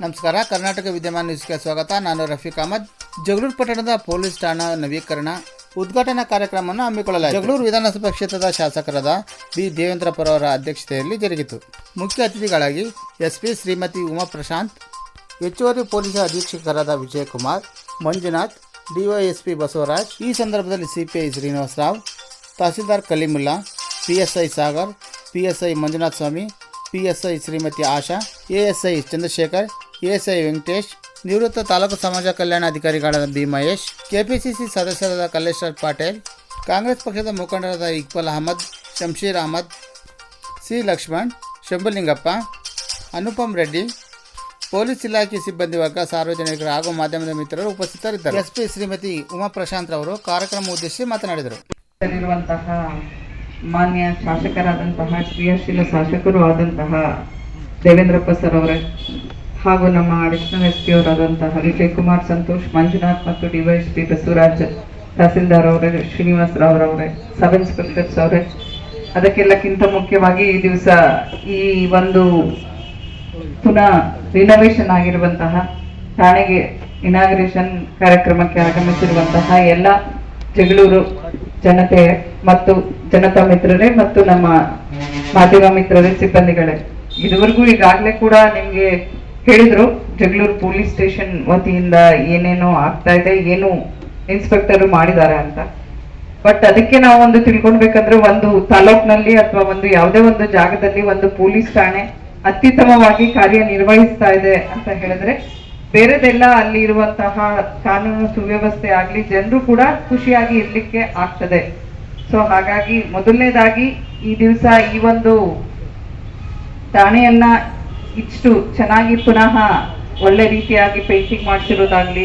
ನಮಸ್ಕಾರ, ಕರ್ನಾಟಕ ವಿದ್ಯಮಾನ ನ್ಯೂಸ್ಗೆ ಸ್ವಾಗತ. ನಾನು ರಫೀಕ್ ಅಹಮದ್. ಜಗಳೂರು ಪಟ್ಟಣದ ಪೊಲೀಸ್ ಠಾಣಾ ನವೀಕರಣ ಉದ್ಘಾಟನಾ ಕಾರ್ಯಕ್ರಮವನ್ನು ಹಮ್ಮಿಕೊಳ್ಳಲಾಯಿತು. ಜಗಳೂರು ವಿಧಾನಸಭಾ ಕ್ಷೇತ್ರದ ಶಾಸಕರಾದ ಬಿ. ದೇವೇಂದ್ರಪ್ಪ ಅವರ ಅಧ್ಯಕ್ಷತೆಯಲ್ಲಿ ಜರುಗಿತು. ಮುಖ್ಯ ಅತಿಥಿಗಳಾಗಿ ಎಸ್ ಪಿ ಶ್ರೀಮತಿ ಉಮಾ ಪ್ರಶಾಂತ್ ಹೆಚ್ಚುವರಿ ಪೊಲೀಸ್ ಅಧೀಕ್ಷಕರಾದ ವಿಜಯಕುಮಾರ್, ಮಂಜುನಾಥ್, ಡಿವೈಎಸ್ಪಿ ಬಸವರಾಜ್, ಈ ಸಂದರ್ಭದಲ್ಲಿ CPI Srinivasa Rao, tahsildar Kalimulla, PSI Sagar, PSI Manjunath Swamy PSI Shrimati Asha, ASI Chandrashekhar ASI Venkatesh, ನಿವೃತ್ತ ತಾಲೂಕು ಸಮಾಜ ಕಲ್ಯಾಣ ಅಧಿಕಾರಿಗಳಾದ ಬಿ ಮಹೇಶ್, ಕೆಪಿಸಿಸಿ ಸದಸ್ಯರಾದ ಕಲ್ಲೇಶ್ವರ್ ಪಾಟೇಲ್, ಕಾಂಗ್ರೆಸ್ ಪಕ್ಷದ ಮುಖಂಡರಾದ ಇಕ್ಬಲ್ ಅಹಮದ್, ಶಂಶೀರ್ ಅಹಮದ್, ಸಿ ಲಕ್ಷ್ಮಣ್, ಶಂಭುಲಿಂಗಪ್ಪ, ಅನುಪಮ್ ರೆಡ್ಡಿ, ಪೊಲೀಸ್ ಇಲಾಖೆ ಸಿಬ್ಬಂದಿ ವರ್ಗ, ಸಾರ್ವಜನಿಕರು ಹಾಗೂ ಮಾಧ್ಯಮದ ಮಿತ್ರರು ಉಪಸ್ಥಿತರಿದ್ದರು. ಎಸ್ಪಿ ಶ್ರೀಮತಿ ಉಮಾ ಪ್ರಶಾಂತ್ ಅವರು ಕಾರ್ಯಕ್ರಮ ಉದ್ದೇಶಿಸಿ ಮಾತನಾಡಿದರು. ಮಾನ್ಯ ಶಾಸಕರಾದಂತಹ ಕ್ರಿಯಾಶೀಲ ಶಾಸಕರು ಆದಂತಹ ದೇವೇಂದ್ರಪ್ಪ ಸರ್ ಅವರೇ ಹಾಗೂ ನಮ್ಮ ಅಡಿಷನಲ್ ಎಸ್ ಪಿ ಅವರಾದಂತಹ ವಿಜಯ್ ಕುಮಾರ್ ಸಂತೋಷ್, ಮಂಜುನಾಥ್ ಮತ್ತು ಡಿವೈಎಸ್ಪಿ ಬಸವರಾಜ್ ತಹಸೀಲ್ದಾರ್ ಅವರೇ, ಶ್ರೀನಿವಾಸ್ ರಾವ್ ಅವರೇ, ಸಬ್ ಇನ್ಸ್ಪೆಕ್ಟರ್ಸ್ ಅವರೇ ಅದಕ್ಕೆಲ್ಲಕ್ಕಿಂತ ಮುಖ್ಯವಾಗಿ ಈ ದಿವಸ ಈ ಒಂದು ಪುನಃ ರಿನೋವೇಷನ್ ಆಗಿರುವಂತಹ ಠಾಣೆಗೆ ಇನಾಗ್ರೇಷನ್ ಕಾರ್ಯಕ್ರಮಕ್ಕೆ ಆಗಮಿಸಿರುವಂತಹ ಎಲ್ಲ ಜಗಳೂರು ಜನತೆ ಮತ್ತು ಜನತಾ ಮಿತ್ರರೇ ಮತ್ತು ನಮ್ಮ ಮಾಧ್ಯಮ ಮಿತ್ರರೇ, ಸಿಬ್ಬಂದಿಗಳೇ. ಇದುವರೆಗೂ ಈಗಾಗಲೇ ಕೂಡ ನಿಮ್ಗೆ ಹೇಳಿದ್ರು, ಜಗಳೂರು ಪೊಲೀಸ್ ಸ್ಟೇಷನ್ ವತಿಯಿಂದ ಏನೇನೋ ಆಗ್ತಾ ಇದೆ, ಏನು ಇನ್ಸ್ಪೆಕ್ಟರ್ ಮಾಡಿದ್ದಾರೆ ಅಂತ. ಬಟ್ ಅದಕ್ಕೆ ನಾವು ಒಂದು ತಿಳ್ಕೊಳ್ಬೇಕಂದ್ರೆ ಒಂದು ತಾಲೂಕ್ನಲ್ಲಿ ಅಥವಾ ಒಂದು ಯಾವುದೇ ಒಂದು ಜಾಗದಲ್ಲಿ ಒಂದು ಪೊಲೀಸ್ ಠಾಣೆ ಅತ್ಯುತ್ತಮವಾಗಿ ಕಾರ್ಯನಿರ್ವಹಿಸ್ತಾ ಇದೆ ಅಂತ ಹೇಳಿದ್ರೆ, ಬೇರೆದೆಲ್ಲ ಅಲ್ಲಿ ಇರುವಂತಹ ಕಾನೂನು ಸುವ್ಯವಸ್ಥೆ ಆಗ್ಲಿ, ಜನರು ಕೂಡ ಖುಷಿಯಾಗಿ ಇರ್ಲಿಕ್ಕೆ ಆಗ್ತದೆ. ಸೊ ಹಾಗಾಗಿ ಮೊದಲನೇದಾಗಿ ಈ ದಿವಸ ಈ ಒಂದು ಠಾಣೆಯನ್ನ ಇಷ್ಟು ಚೆನ್ನಾಗಿ ಪುನಃ ಒಳ್ಳೆ ರೀತಿಯಾಗಿ ಪೇಂಟಿಂಗ್ ಮಾಡಿಸಿರೋದಾಗ್ಲಿ